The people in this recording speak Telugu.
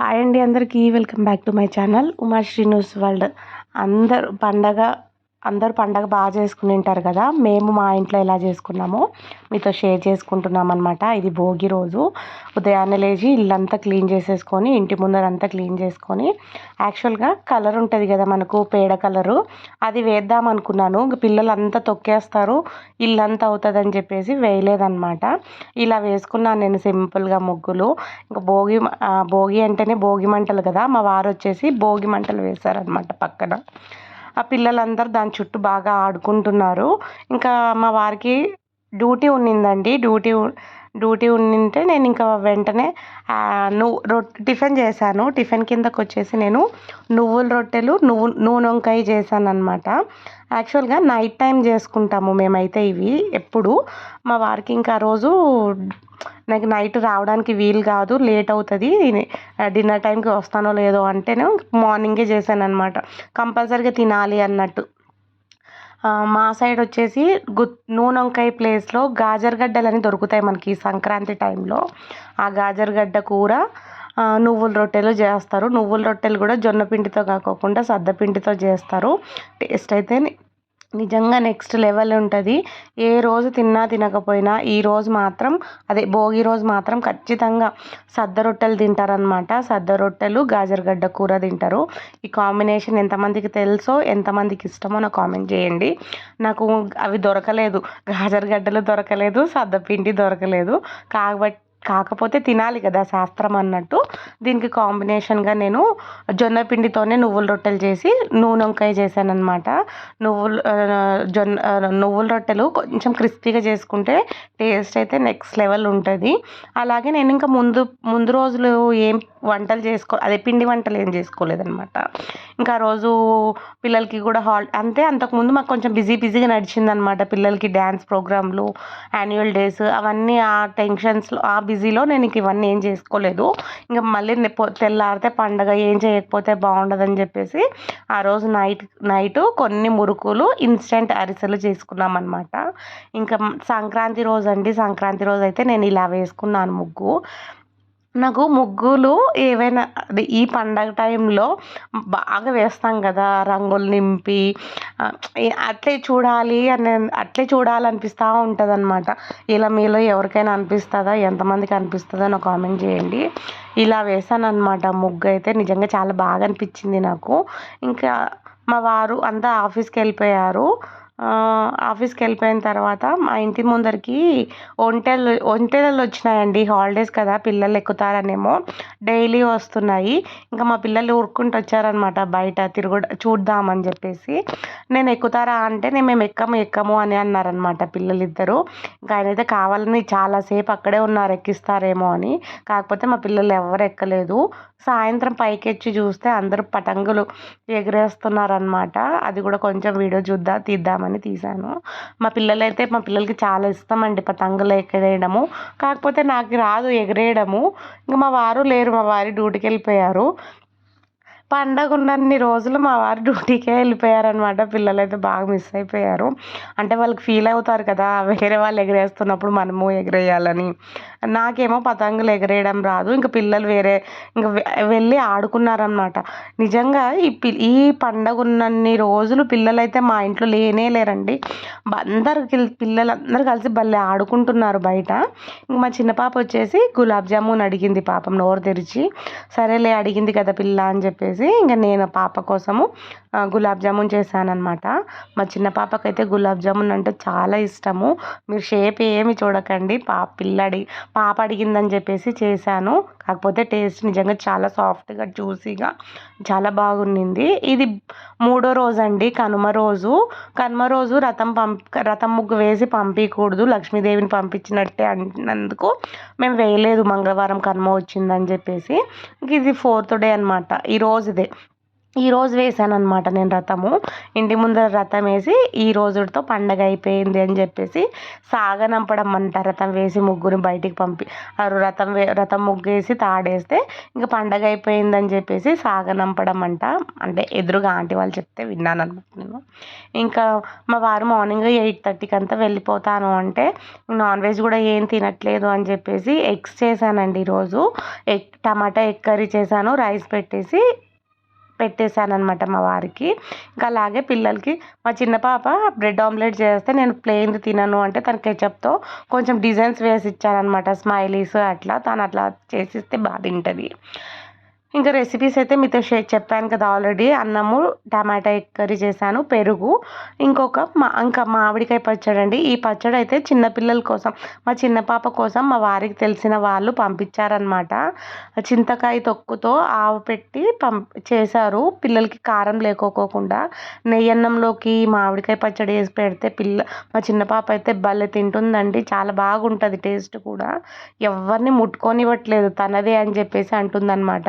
హాయ్ అండి అందరికీ welcome back to my channel Uma news world. అందరు పండగ అందరు పండగ బాగా చేసుకుని ఉంటారు కదా మేము మా ఇంట్లో ఎలా చేసుకున్నామో మీతో షేర్ చేసుకుంటున్నాం అనమాట ఇది భోగి రోజు. ఉదయాన్నే లేచి ఇల్లంతా క్లీన్ చేసేసుకొని ఇంటి ముందరంతా క్లీన్ చేసుకొని యాక్చువల్గా కలర్ ఉంటుంది కదా మనకు పేడ కలరు. అది వేద్దాం అనుకున్నాను. పిల్లలు అంతా తొక్కేస్తారు. ఇల్లంతా అవుతుందని చెప్పేసి వేయలేదన్నమాట. ఇలా వేసుకున్నాను నేను సింపుల్గా ముగ్గులు. ఇంకా భోగి భోగి అంటేనే భోగి మంటలు కదా మా వారు వచ్చేసి భోగి మంటలు వేశారనమాట పక్కన. పిల్లలందరూ దాని చుట్టూ బాగా ఆడుకుంటున్నారు. ఇంకా మా వారికి డ్యూటీ ఉన్నిందండి. డ్యూటీ డ్యూటీ ఉండింటే నేను ఇంకా వెంటనే నువ్వు రొట్టె టిఫిన్ చేశాను. టిఫిన్ కిందకు వచ్చేసి నేను నువ్వుల రొట్టెలు నువ్వు నూనె వంకాయ చేశాను అనమాట యాక్చువల్గా నైట్ టైం చేసుకుంటాము మేమైతే ఇవి ఎప్పుడు. మా వారికి ఇంకా రోజు నాకు నైట్ రావడానికి వీలు కాదు లేట్ అవుతుంది. డిన్నర్ టైంకి వస్తానో లేదో అంటేనే మార్నింగే చేశాను అనమాట కంపల్సరీగా తినాలి అన్నట్టు. మా సైడ్ వచ్చేసి గు నూనె వంకాయ ప్లేస్లో గాజర్గడ్డలు అని దొరుకుతాయి మనకి సంక్రాంతి టైంలో. ఆ గాజరగడ్డ కూర నువ్వుల రొట్టెలు చేస్తారు. నువ్వుల రొట్టెలు కూడా జొన్న పిండితో కాకోకుండా సద్ద పిండితో చేస్తారు. టేస్ట్ అయితే నిజంగా నెక్స్ట్ లెవెల్ ఉంటుంది. ఏ రోజు తిన్నా తినకపోయినా ఈ రోజు మాత్రం అదే భోగి రోజు మాత్రం ఖచ్చితంగా సద్ద రొట్టెలు తింటారనమాట సద్ద రొట్టెలు గాజరగడ్డ కూర తింటారు. ఈ కాంబినేషన్ ఎంతమందికి తెలుసో ఎంతమందికి ఇష్టమో నాకు కామెంట్ చేయండి. నాకు అవి దొరకలేదు. గాజరగడ్డలు దొరకలేదు సద్ద పిండి దొరకలేదు. కాబట్టి కాకపోతే తినాలి కదా శాస్త్రం అన్నట్టు. దీనికి కాంబినేషన్గా నేను జొన్న పిండితోనే నువ్వుల రొట్టెలు చేసి నూనె వంకాయ చేశాను అనమాట నువ్వులు జొన్న నువ్వుల రొట్టెలు కొంచెం క్రిస్పీగా చేసుకుంటే టేస్ట్ అయితే నెక్స్ట్ లెవెల్ ఉంటుంది. అలాగే నేను ఇంకా ముందు ముందు రోజులు ఏం వంటలు చేసుకో అదే పిండి వంటలు ఏం చేసుకోలేదనమాట ఇంకా రోజు పిల్లలకి కూడా హాల్ అంటే అంతకుముందు మాకు కొంచెం బిజీ బిజీగా నడిచిందనమాట పిల్లలకి డ్యాన్స్ ప్రోగ్రాంలు యాన్యువల్ డేస్ అవన్నీ ఆ టెన్షన్స్లో ఆ బిజీలో నేను ఇంక ఇవన్నీ ఏం చేసుకోలేదు. ఇంకా మళ్ళీ తెల్లారితే పండగ ఏం చేయకపోతే బాగుండదని చెప్పేసి ఆ రోజు నైట్ నైట్ కొన్ని మురుకులు ఇన్స్టెంట్ అరిసెలు చేసుకున్నాం అనమాట ఇంకా సంక్రాంతి రోజు అండి సంక్రాంతి రోజు అయితే నేను ఇలా వేసుకున్నాను ముగ్గు. నాకు ముగ్గులు ఏవైనా అదే ఈ పండగ టైంలో బాగా వేస్తాం కదా రంగులు నింపి అట్లే చూడాలి అని అట్లే చూడాలనిపిస్తూ ఉంటుంది అనమాట ఇలా మీలో ఎవరికైనా అనిపిస్తుందా? ఎంతమందికి అనిపిస్తుందో? నాకు కామెంట్ చేయండి. ఇలా వేసాను అనమాట ముగ్గు అయితే నిజంగా చాలా బాగా అనిపించింది నాకు. ఇంకా మా వారు అంతా ఆఫీస్కి వెళ్ళిపోయారు. ఆఫీస్కి వెళ్ళిపోయిన తర్వాత మా ఇంటి ముందరికి ఒంటెలు ఒంటెలు వచ్చినాయండి హాలిడేస్ కదా పిల్లలు ఎక్కుతారనేమో డైలీ వస్తున్నాయి. ఇంకా మా పిల్లలు ఊరుకుంటూ వచ్చారనమాట బయట తిరుగు చూద్దామని చెప్పేసి. నేను ఎక్కుతారా అంటే నేను మేము ఎక్కము ఎక్కము అని అన్నారనమాట పిల్లలు ఇంకా ఆయన అయితే కావాలని చాలాసేపు అక్కడే ఉన్నారు ఎక్కిస్తారేమో అని. కాకపోతే మా పిల్లలు ఎవరు ఎక్కలేదు. సాయంత్రం పైకెచ్చి చూస్తే అందరూ పతంగులు ఎగిరేస్తున్నారనమాట అది కూడా కొంచెం వీడియో చూద్దా తీద్దామని తీశాను. మా పిల్లలైతే మా పిల్లలకి చాలా ఇష్టం అండి పతంగులు ఎగరేయడము. కాకపోతే నాకు రాదు ఎగరేయడము. ఇంకా మా వారు లేరు మా వారి డ్యూటీకి వెళ్ళిపోయారు. పండగ ఉన్నన్ని రోజులు మా వారు డ్యూటీకే వెళ్ళిపోయారనమాట పిల్లలు అయితే బాగా మిస్ అయిపోయారు. అంటే వాళ్ళకి ఫీల్ అవుతారు కదా వేరే వాళ్ళు ఎగరేస్తున్నప్పుడు మనము ఎగరేయాలని. నాకేమో పతంగులు ఎగరేయడం రాదు ఇంకా పిల్లలు వేరే ఇంకా వెళ్ళి ఆడుకున్నారనమాట నిజంగా ఈ పి ఈ పండగ ఉన్నన్ని రోజులు పిల్లలైతే మా ఇంట్లో లేనే లేరండి. అందరు పిల్లలందరూ కలిసి భలే ఆడుకుంటున్నారు బయట. ఇంక మా చిన్న పాప వచ్చేసి గులాబ్ జామున్ అడిగింది పాపం నోరు తెరిచి. సరేలే అడిగింది కదా పిల్ల అని చెప్పేసి. చెప్పేసి ఇంకా నేను పాప కోసము గులాబ్ జామున్ చేశానమాట మా చిన్న పాపకైతే గులాబ్ జామున్ అంటే చాలా ఇష్టము. మీరు షేప్ ఏమి చూడకండి పాప పిల్లడి పాప అడిగిందని చెప్పేసి చేశాను. కాకపోతే టేస్ట్ నిజంగా చాలా సాఫ్ట్గా జ్యూసీగా చాలా బాగుండింది. ఇది మూడో రోజు అండి కనుమ రోజు. కనుమ రోజు రథం పంప రథం ముగ్గు వేసి పంపించకూడదు లక్ష్మీదేవిని పంపించినట్టే అంటున్నందుకు మేము వేయలేదు. మంగళవారం కనుమ వచ్చిందని చెప్పేసి. ఇది ఫోర్త్ డే అనమాట ఈ రోజుదే. ఈరోజు వేసాను అనమాట నేను రథము. ఇంటి ముందర రథం వేసి ఈ రోజుతో పండగ అయిపోయింది అని చెప్పేసి సాగనంపడం అంట. రథం వేసి ముగ్గురు బయటికి పంపి రథం వే రథం ముగ్గేసి తాడేస్తే ఇంకా పండగ అయిపోయిందని చెప్పేసి సాగనంపడం అంట. అంటే ఎదురుగా ఆంటీ వాళ్ళు చెప్తే విన్నాను అనమాట నేను. ఇంకా మా వారు మార్నింగ్ ఎయిట్ థర్టీకి అంతా వెళ్ళిపోతాను అంటే నాన్ వెజ్ కూడా ఏం తినట్లేదు అని చెప్పేసి ఎగ్స్ చేశానండి ఈరోజు ఎగ్ టమాటా ఎగ్ కర్రీ చేశాను రైస్ పెట్టేసి పెట్టేశానమాట అనమాట మా వారికి. ఇంకా అలాగే పిల్లలకి మా చిన్న పాప బ్రెడ్ ఆమ్లెట్ చేస్తే నేను ప్లెయిన్ తినను అంటే తన కెచప్తో కొంచెం డిజైన్స్ వేసి ఇచ్చానమాట స్మైలీస్ అట్లా తను అట్లా చేసిస్తే బాగా తింటుంది. ఇంకా రెసిపీస్ అయితే మీతో షేర్ చెప్పాను కదా ఆల్రెడీ అన్నము టమాటా ఎగ్ కర్రీ చేశాను పెరుగు ఇంకొక మా ఇంకా మామిడికాయ పచ్చడి అండి. ఈ పచ్చడి అయితే చిన్నపిల్లల కోసం మా చిన్న పాప కోసం మా వారికి తెలిసిన వాళ్ళు పంపించారనమాట చింతకాయ తొక్కుతో ఆవు పెట్టి పంప్ చేశారు. పిల్లలకి కారం లేకోకుండా నెయ్యన్నంలోకి మామిడికాయ పచ్చడి వేసి పెడితే పిల్ల మా చిన్న పాప అయితే భలే తింటుందండి. చాలా బాగుంటుంది టేస్ట్ కూడా. ఎవరిని ముట్టుకొనివ్వట్లేదు తనదే అని చెప్పేసి అంటుందన్నమాట.